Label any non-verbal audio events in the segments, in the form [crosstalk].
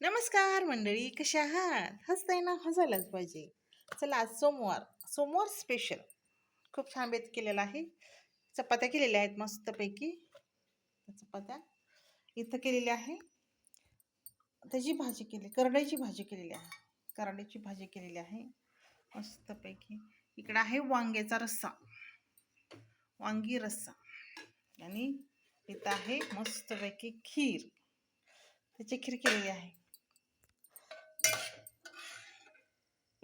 नमस्कार मंडळी कशा आहात? हसताय ना हसायलाच पाहिजे. चला आज सोमवार सोमवार स्पेशल खूप छान बेत केलेला आहे. चपात्या केलेल्या आहेत मस्तपैकी. चपात्या इथं केलेल्या आहे. त्याची भाजी केली करड्याची भाजी केलेली आहे. करड्याची भाजी केलेली आहे. मस्तपैकी. इकडं आहे वांग्याचा रस्सा. वांगी रस्सा. आणि इथं आहे मस्तपैकी खीर. त्याची खीर केलेली आहे.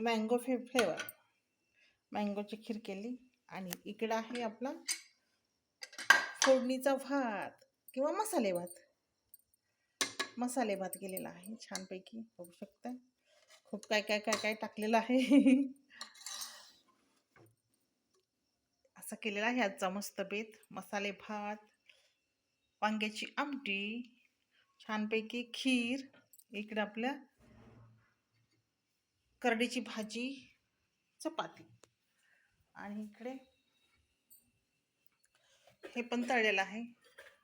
मँगो फे फ्लेवर. मँगोची खीर केली आणि इकडं आहे आपला फोडणीचा भात किंवा मसाले भात. मसाले भात केलेला आहे छानपैकी. बघू शकता. खूप काय काय काय काय टाकलेलं आहे. [laughs] असं केलेला आहे आजचा मस्त बेत. मसाले भात वांग्याची आमटी छानपैकी खीर. इकडं आपल्या करडीची भाजी चपाती. आणि इकडे हे पण तळलेलं आहे.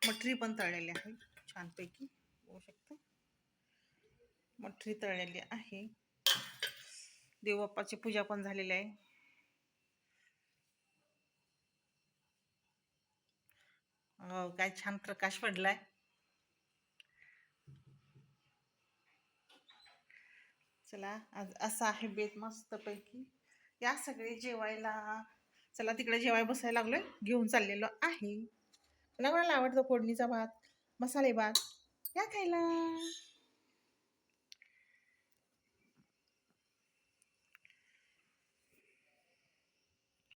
मठरी पण तळलेली आहे. छानपैकी होऊ शकतं. मठरी तळलेली आहे. देवबाप्पाची पूजा पण झालेली आहे. काय छान प्रकाश पडलाय. चला आज असं आहे बेत मस्तपैकी. या सगळे जेवायला चला तिकडे जेवाय बसायला लागलोय घेऊन चाललेलो आहे. कोणाला आवडतो फोडणीचा भात मसाले भात? या खायला.